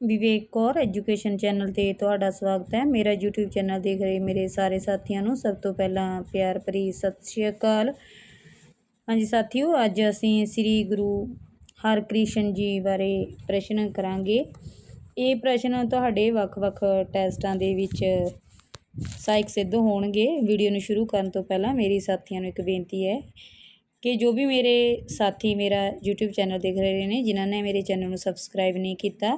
ਵਿਵੇਕ Kaur education channel ਤੇ ਤੁਹਾਡਾ ਸਵਾਗਤ ਹੈ। ਮੇਰਾ YouTube ਚੈਨਲ ਦੇਖ ਰਹੇ ਮੇਰੇ ਸਾਰੇ ਸਾਥੀਆਂ ਨੂੰ। ਸਭ ਤੋਂ ਪਹਿਲਾਂ ਪਿਆਰ ਭਰੀ ਸਤਿ ਸ਼੍ਰੀ ਅਕਾਲ। ਹਾਂਜੀ ਸਾਥੀਓ, ਅੱਜ ਅਸੀਂ ਸ੍ਰੀ ਗੁਰੂ ਹਰਕ੍ਰਿਸ਼ਨ ਜੀ ਬਾਰੇ ਪ੍ਰਸ਼ਨ ਕਰਾਂਗੇ। ਇਹ ਪ੍ਰਸ਼ਨ ਤੁਹਾਡੇ ਵੱਖ-ਵੱਖ ਟੈਸਟਾਂ ਦੇ ਵਿੱਚ ਸਹਾਇਕ ਸਿੱਧ ਹੋਣਗੇ। ਵੀਡੀਓ ਨੂੰ ਸ਼ੁਰੂ ਕਰਨ ਤੋਂ ਪਹਿਲਾਂ ਮੇਰੀ ਸਾਥੀਆਂ ਨੂੰ ਇੱਕ ਬੇਨਤੀ ਹੈ ਕਿ ਜੋ ਵੀ ਮੇਰੇ ਸਾਥੀ ਮੇਰਾ YouTube ਚੈਨਲ ਦੇਖ ਰਹੇ ਨੇ, ਜਿਨ੍ਹਾਂ ਨੇ ਮੇਰੇ ਚੈਨਲ ਨੂੰ ਸਬਸਕ੍ਰਾਈਬ ਨਹੀਂ ਕੀਤਾ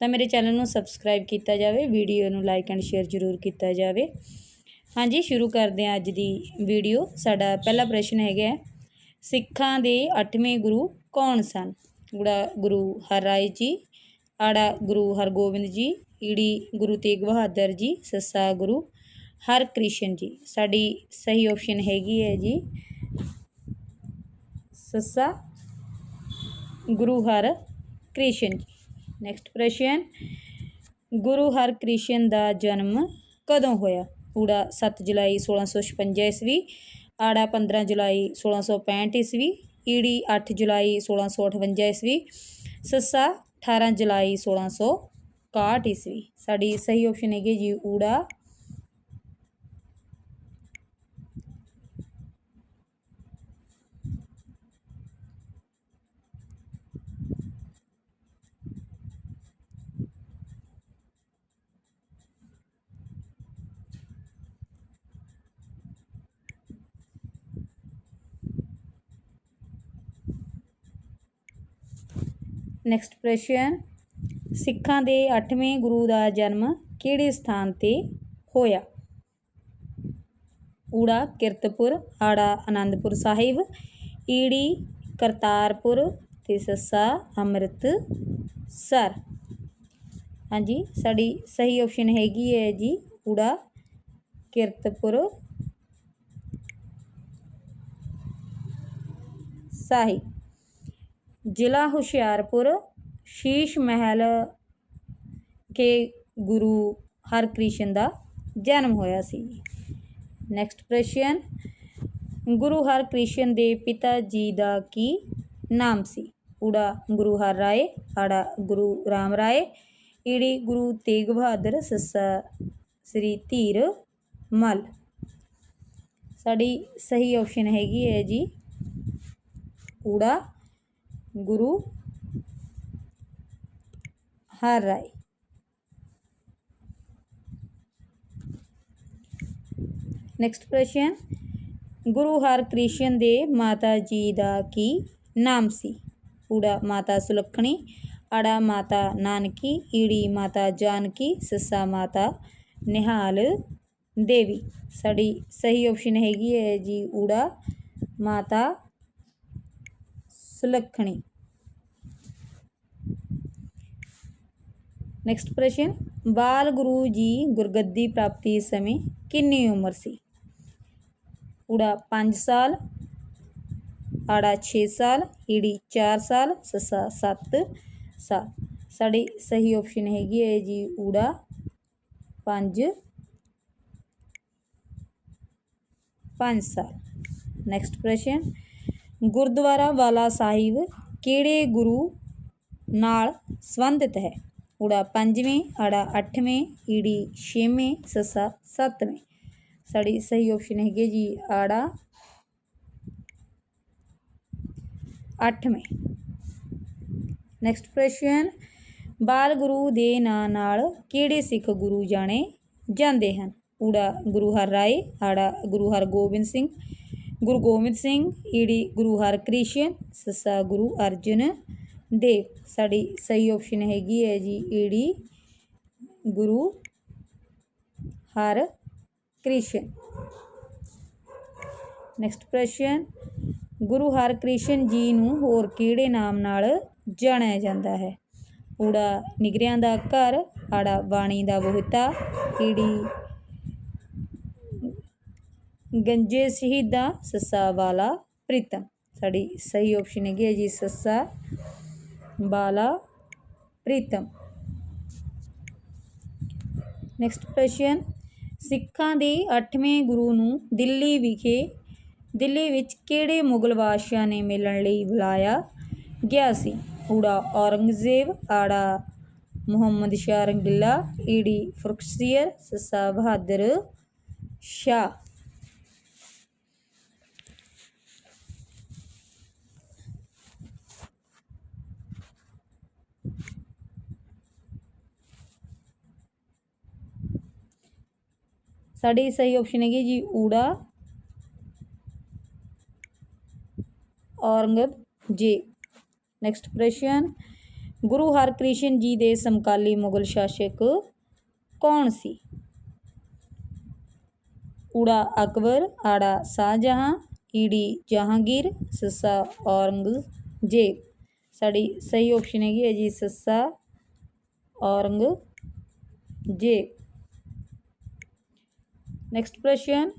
ਤਾਂ ਮੇਰੇ ਚੈਨਲ ਨੂੰ ਸਬਸਕ੍ਰਾਈਬ ਕੀਤਾ ਜਾਵੇ, ਵੀਡੀਓ ਨੂੰ ਲਾਈਕ ਐਂਡ ਸ਼ੇਅਰ ਜ਼ਰੂਰ ਕੀਤਾ ਜਾਵੇ। ਹਾਂਜੀ, ਸ਼ੁਰੂ ਕਰਦੇ ਹਾਂ ਅੱਜ ਦੀ ਵੀਡੀਓ। ਸਾਡਾ ਪਹਿਲਾ ਪ੍ਰਸ਼ਨ ਹੈਗਾ ਸਿੱਖਾਂ ਦੇ 8ਵੇਂ ਗੁਰੂ ਕੌਣ ਸਨ? ਗੁੜਾ ਗੁਰੂ ਹਰਰਾਏ ਜੀ, ਆੜਾ ਗੁਰੂ ਹਰਗੋਬਿੰਦ ਜੀ, ਈੜੀ ਗੁਰੂ ਤੇਗ ਬਹਾਦਰ ਜੀ, ਸੱਸਾ ਗੁਰੂ ਹਰ ਕ੍ਰਿਸ਼ਨ ਜੀ। ਸਾਡੀ ਸਹੀ ਆਪਸ਼ਨ ਹੈਗੀ ਹੈ ਜੀ, ਸੱਸਾ ਗੁਰੂ ਹਰ ਕ੍ਰਿਸ਼ਨ ਜੀ। ਨੈਕਸਟ ਪ੍ਰਸ਼ਨ ਗੁਰੂ ਹਰ ਕ੍ਰਿਸ਼ਨ ਦਾ ਜਨਮ ਕਦੋਂ ਹੋਇਆ ਊੜਾ 7 ਜੁਲਾਈ 1656 ਈਸਵੀ ਆੜਾ 15 ਜੁਲਾਈ 1665 ਈਸਵੀ ਈੜੀ 8 ਜੁਲਾਈ 1658 ਈਸਵੀ ਸੱਸਾ 18 ਜੁਲਾਈ 1661 ਈਸਵੀ ਸਾਡੀ ਸਹੀ ਆਪਸ਼ਨ ਹੈਗੀ ਜੀ ਊੜਾ ਨੈਕਸਟ ਪ੍ਰਸ਼ਨ, ਸਿੱਖਾਂ ਦੇ 8ਵੇਂ ਗੁਰੂ ਦਾ ਜਨਮ ਕਿਹੜੇ ਸਥਾਨ ਤੇ ਹੋਇਆ? ਊੜਾ, ਕਿਰਤਪੁਰ ਆੜਾ ਆਨੰਦਪੁਰ ਸਾਹਿਬ, ਈੜੀ, ਕਰਤਾਰਪੁਰ ਤੇ ਸੱਸਾ ਅੰਮ੍ਰਿਤ ਸਰ ਹਾਂਜੀ, ਸਾਡੀ ਸਹੀ ਆਪਸ਼ਨ ਹੈਗੀ ਹੈ ਜੀ ਊੜਾ, ਕਿਰਤਪੁਰ ਸਾਹਿਬ। ਜ਼ਿਲ੍ਹਾ ਹੁਸ਼ਿਆਰਪੁਰ, ਸ਼ੀਸ਼ ਮਹਿਲ ਕੇ ਗੁਰੂ ਹਰਕ੍ਰਿਸ਼ਨ ਦਾ ਜਨਮ ਹੋਇਆ ਸੀ। ਨੈਕਸਟ ਪ੍ਰਸ਼ਨ, ਗੁਰੂ ਹਰਕ੍ਰਿਸ਼ਨ ਦੇ ਪਿਤਾ ਜੀ ਦਾ ਕੀ ਨਾਮ ਸੀ? ਊੜਾ ਗੁਰੂ ਹਰ ਰਾਏ ਆੜਾ ਗੁਰੂ ਰਾਮ ਰਾਏ, ਈੜੀ ਗੁਰੂ ਤੇਗ ਬਹਾਦਰ, ਸੱਸਾ ਸ੍ਰੀ ਧੀਰ ਮਲ। ਸਾਡੀ ਸਹੀ ਆਪਸ਼ਨ ਹੈਗੀ ਹੈ ਜੀ ਊੜਾ ਗੁਰੂ ਹਰ ਰਾਏ ਨੈਕਸਟ ਪ੍ਰਸ਼ਨ ਗੁਰੂ ਹਰਕ੍ਰਿਸ਼ਨ ਦੇ ਮਾਤਾ ਜੀ ਦਾ ਕੀ ਨਾਮ ਸੀ ਊੜਾ ਮਾਤਾ ਸੁਲੱਖਣੀ ਆੜਾ ਮਾਤਾ ਨਾਨਕੀ ਈੜੀ ਮਾਤਾ ਜਾਨਕੀ ਸੱਸਾ ਮਾਤਾ ਨਿਹਾਲ ਦੇਵੀ ਸਾਡੀ ਸਹੀ ਆਪਸ਼ਨ ਹੈਗੀ ਹੈ ਜੀ ਊੜਾ ਮਾਤਾ सुलखणी। नैक्सट प्रश्न, बाल गुरु जी गुरगद्दी प्राप्ति समय कि उम्र सी? उड़ा पाँच साल, आड़ा छे साल, ईड़ी चार साल, ससा सत्त साल साढ़े सही ऑप्शन हैगी है जी उड़ा पाँच पाँच साल। नैक्सट प्रश्न ਗੁਰਦੁਆਰਾ ਵਾਲਾ ਸਾਹਿਬ ਕਿਹੜੇ ਗੁਰੂ ਨਾਲ ਸੰਬੰਧਿਤ ਹੈ ਊੜਾ ਪੰਜਵੇਂ ਆੜਾ 8ਵੇਂ ਈੜੀ 6ਵੇਂ ਸੱਸਾ 7ਵੇਂ ਸਾਡੀ ਸਹੀ ਆਪਸ਼ਨ ਹੈਗੀ ਜੀ ਆੜਾ 8ਵੇਂ ਨੈਕਸਟ ਪ੍ਰਸ਼ਨ ਬਾਲ ਗੁਰੂ ਦੇ ਨਾਂ ਨਾਲ ਕਿਹੜੇ ਸਿੱਖ ਗੁਰੂ ਜਾਣੇ ਜਾਂਦੇ ਹਨ ਊੜਾ ਗੁਰੂ ਹਰ ਰਾਏ ਆੜਾ ਗੁਰੂ ਹਰਗੋਬਿੰਦ ਸਿੰਘ ਗੁਰੂ ਗੋਬਿੰਦ ਸਿੰਘ ਈੜੀ ਗੁਰੂ ਹਰਕ੍ਰਿਸ਼ਨ ਸੱਸਾ ਗੁਰੂ ਅਰਜਨ ਦੇਵ। ਸਾਡੀ ਸਹੀ ਆਪਸ਼ਨ ਹੈਗੀ ਹੈ ਜੀ ਈੜੀ ਗੁਰੂ ਹਰ ਕ੍ਰਿਸ਼ਨ ਨੈਕਸਟ ਪ੍ਰਸ਼ਨ, ਗੁਰੂ ਹਰਕ੍ਰਿਸ਼ਨ ਜੀ ਨੂੰ ਹੋਰ ਕਿਹੜੇ ਨਾਮ ਨਾਲ ਜਾਣਿਆ ਜਾਂਦਾ ਹੈ? ਊੜਾ ਨਿਗਰਿਆਂ ਦਾ ਘਰ, ਆੜਾ ਬਾਣੀ ਦਾ ਬਹੁਤਾ ਈੜੀ ਗੰਜੇ ਸ਼ਹੀਦਾਂ, ਸੱਸਾ ਵਾਲਾ ਪ੍ਰੀਤਮ ਸਾਡੀ ਸਹੀ ਆਪਸ਼ਨ ਹੈਗੀ ਹੈ ਜੀ, ਸੱਸਾ ਵਾਲਾ ਪ੍ਰੀਤਮ ਨੈਕਸਟ ਪ੍ਰਸ਼ਨ ਸਿੱਖਾਂ ਦੇ 8ਵੇਂ ਗੁਰੂ ਨੂੰ ਦਿੱਲੀ ਵਿਖੇ, ਦਿੱਲੀ ਵਿੱਚ ਕਿਹੜੇ ਮੁਗਲ ਬਾਦਸ਼ਾਹ ਨੇ ਮਿਲਣ ਲਈ ਬੁਲਾਇਆ ਗਿਆ ਸੀ? ਊੜਾ ਔਰੰਗਜ਼ੇਬ, ਆੜਾ ਮੁਹੰਮਦ ਸ਼ਾਹ ਰੰਗੀਲਾ ਈੜੀ ਫਰੁਖਸੀਅਰ ਸੱਸਾ ਬਹਾਦਰ ਸ਼ਾਹ। ਸਾਡੀ ਸਹੀ ਆਪਸ਼ਨ ਹੈਗੀ ਜੀ ਊੜਾ ਔਰੰਗਜ਼ੇਬ ਨੈਕਸਟ ਪ੍ਰਸ਼ਨ ਗੁਰੂ ਹਰਕ੍ਰਿਸ਼ਨ ਜੀ ਦੇ ਸਮਕਾਲੀ ਮੁਗਲ ਸ਼ਾਸਕ ਕੌਣ ਸੀ ਊੜਾ ਅਕਬਰ ਆੜਾ ਸ਼ਾਹਜਹਾਂ ਈੜੀ ਜਹਾਂਗੀਰ ਸੱਸਾ ਔਰੰਗਜ਼ੇਬ ਸਾਡੀ ਸਹੀ ਆਪਸ਼ਨ ਹੈਗੀ ਹੈ ਜੀ ਸੱਸਾ ਔਰੰਗਜ਼ੇਬ ਨੈਕਸਟ ਪ੍ਰਸ਼ਨ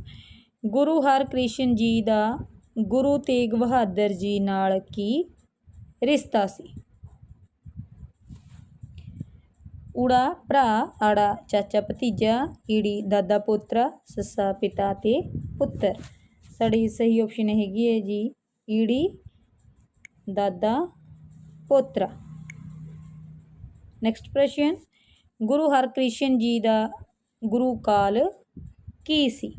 ਗੁਰੂ ਹਰਕ੍ਰਿਸ਼ਨ ਜੀ ਦਾ ਗੁਰੂ ਤੇਗ ਬਹਾਦਰ ਜੀ ਨਾਲ ਕੀ ਰਿਸ਼ਤਾ ਸੀ ਊੜਾ ਭਰਾ ਆੜਾ ਚਾਚਾ ਭਤੀਜਾ ਈੜੀ ਦਾਦਾ ਪੋਤਰਾ ਸੱਸਾ ਪਿਤਾ ਤੇ ਪੁੱਤਰ ਸਾਡੀ ਸਹੀ ਆਪਸ਼ਨ ਹੈਗੀ ਹੈ ਜੀ ਈੜੀ ਦਾਦਾ ਪੋਤਰਾ ਨੈਕਸਟ ਪ੍ਰਸ਼ਨ ਗੁਰੂ ਹਰਕ੍ਰਿਸ਼ਨ ਜੀ ਦਾ ਗੁਰੂ ਕਾਲ इक्की ईस्वी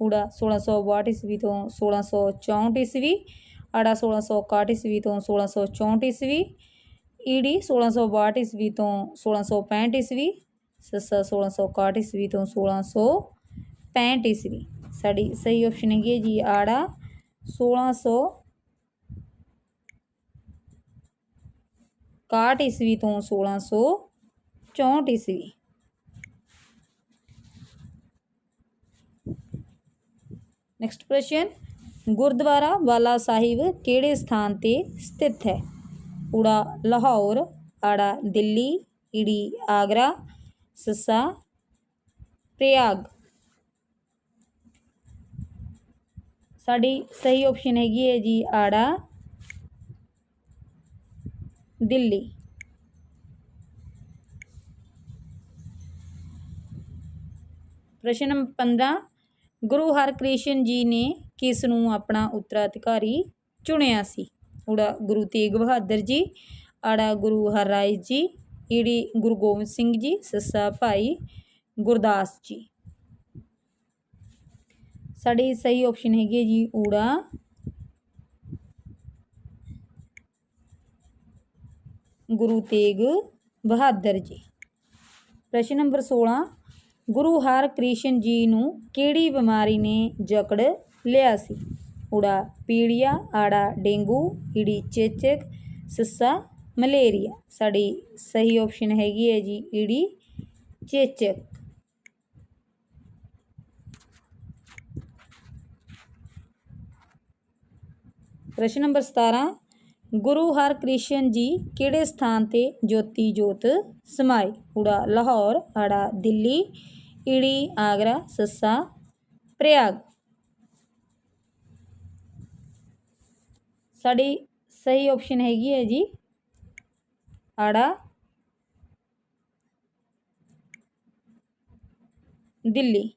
उड़ा सोलह सौ बाहठ ईस्वी तो सोलह सौ चौंठ ईस्वी अड़ा सोलह सौ काठ ईस्वी तो सोलह सौ चौंठ ईस्वी ईडी सोलह सौ बाहठ ईस्वी तो सोलह सौ पैंठ ईस्वी सस्सा सोलह सौ काठ ईस्वी तो सोलह सौ पैंठ ईस्वी साड़ी सही ऑप्शन है जी आड़ा सोलह सौ काठ ईस्वी तो सोलह सौ चौंठ ईस्वी ਨੈਕਸਟ ਪ੍ਰਸ਼ਨ ਗੁਰਦੁਆਰਾ ਵਾਲਾ ਸਾਹਿਬ ਕਿਹੜੇ ਸਥਾਨ ਤੇ ਸਥਿਤ ਹੈ ਊੜਾ ਲਾਹੌਰ ਆੜਾ ਦਿੱਲੀ ਈੜੀ ਆਗਰਾ ਸੱਸਾ ਪ੍ਰਯਾਗ ਸਾਡੀ ਸਹੀ ਆਪਸ਼ਨ ਹੈਗੀ ਹੈ ਜੀ ਆੜਾ ਦਿੱਲੀ ਪ੍ਰਸ਼ਨ ਨੰਬਰ 15 ਗੁਰੂ ਹਰਕ੍ਰਿਸ਼ਨ ਜੀ ਨੇ ਕਿਸ ਨੂੰ ਆਪਣਾ ਉੱਤਰਾਧਿਕਾਰੀ ਚੁਣਿਆ ਸੀ? ਊੜਾ ਗੁਰੂ ਤੇਗ ਬਹਾਦਰ ਜੀ, ਆੜਾ ਗੁਰੂ ਹਰਰਾਏ ਜੀ, ਈੜੀ ਗੁਰੂ ਗੋਬਿੰਦ ਸਿੰਘ ਜੀ, ਸੱਸਾ ਭਾਈ ਗੁਰਦਾਸ ਜੀ। ਸਾਡੇ ਸਹੀ ਆਪਸ਼ਨ ਹੈਗੇ ਜੀ ਊੜਾ। ਗੁਰੂ ਤੇਗ ਬਹਾਦਰ ਜੀ। ਪ੍ਰਸ਼ਨ ਨੰਬਰ 16 ਗੁਰੂ ਹਰਕ੍ਰਿਸ਼ਨ ਜੀ ਨੂੰ ਕਿਹੜੀ ਬਿਮਾਰੀ ਨੇ ਜਕੜ ਲਿਆ ਸੀ ਊੜਾ ਪੀੜੀਆ ਆੜਾ ਡੇਂਗੂ ਈੜੀ ਚੇਚਕ ਸੱਸਾ ਮਲੇਰੀਆ ਸਾਡੀ ਸਹੀ ਆਪਸ਼ਨ ਹੈਗੀ ਹੈ ਜੀ ਈੜੀ ਚੇਚਕ ਪ੍ਰਸ਼ਨ ਨੰਬਰ 17 ਗੁਰੂ ਹਰਕ੍ਰਿਸ਼ਨ ਜੀ ਕਿਹੜੇ ਸਥਾਨ ਤੇ ਜੋਤੀ ਜੋਤ ਸਮਾਏ ਊੜਾ ਲਾਹੌਰ ਆੜਾ ਦਿੱਲੀ ਈੜੀ ਆਗਰਾ ਸੱਸਾ ਪ੍ਰਯਾਗ ਸਾਡੀ ਸਹੀ ਆਪਸ਼ਨ ਹੈਗੀ ਹੈ ਜੀ ਆੜਾ ਦਿੱਲੀ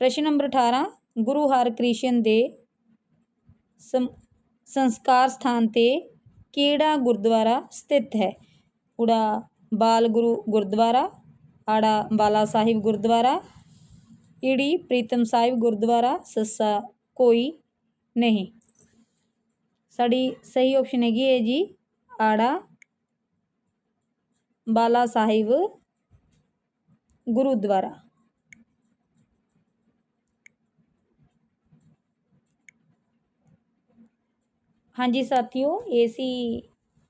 ਪ੍ਰਸ਼ਨ ਨੰਬਰ 18 ਗੁਰੂ ਹਰਕ੍ਰਿਸ਼ਨ ਦੇ ਸੰ ਸੰਸਕਾਰ ਸਥਾਨ ਤੇ ਕਿਹੜਾ ਗੁਰਦੁਆਰਾ ਸਥਿਤ ਹੈ ਊੜਾ ਬਾਲ ਗੁਰੂ ਗੁਰਦੁਆਰਾ ਆੜਾ ਬਾਲਾ ਸਾਹਿਬ ਗੁਰਦੁਆਰਾ ਈੜੀ ਪ੍ਰੀਤਮ ਸਾਹਿਬ ਗੁਰਦੁਆਰਾ ਸੱਸਾ ਕੋਈ ਨਹੀਂ ਸਾਡੀ ਸਹੀ ਆਪਸ਼ਨ ਹੈਗੀ ਹੈ ਜੀ ਆੜਾ ਬਾਲਾ ਸਾਹਿਬ ਗੁਰੂਦੁਆਰਾ ਹਾਂਜੀ ਸਾਥੀਓ, ਇਹ ਸੀ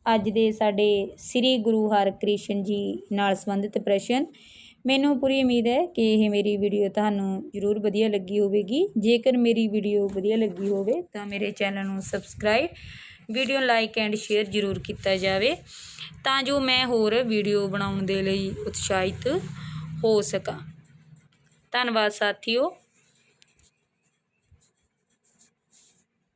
ਅੱਜ ਦੇ ਸਾਡੇ ਸ੍ਰੀ ਗੁਰੂ ਹਰਕ੍ਰਿਸ਼ਨ ਜੀ ਨਾਲ ਸੰਬੰਧਿਤ ਪ੍ਰਸ਼ਨ। ਮੈਨੂੰ ਪੂਰੀ ਉਮੀਦ ਹੈ ਕਿ ਇਹ ਮੇਰੀ ਵੀਡੀਓ ਤੁਹਾਨੂੰ ਜ਼ਰੂਰ ਵਧੀਆ ਲੱਗੀ ਹੋਵੇਗੀ। ਜੇਕਰ ਮੇਰੀ ਵੀਡੀਓ ਵਧੀਆ ਲੱਗੀ ਹੋਵੇ ਤਾਂ ਮੇਰੇ ਚੈਨਲ ਨੂੰ subscribe, video like and share ਜ਼ਰੂਰ ਕੀਤਾ ਜਾਵੇ ਤਾਂ ਜੋ ਮੈਂ ਹੋਰ ਵੀਡੀਓ ਬਣਾਉਣ ਦੇ ਲਈ ਉਤਸ਼ਾਹਿਤ ਹੋ ਸਕਾਂ। ਧੰਨਵਾਦ ਸਾਥੀਓ।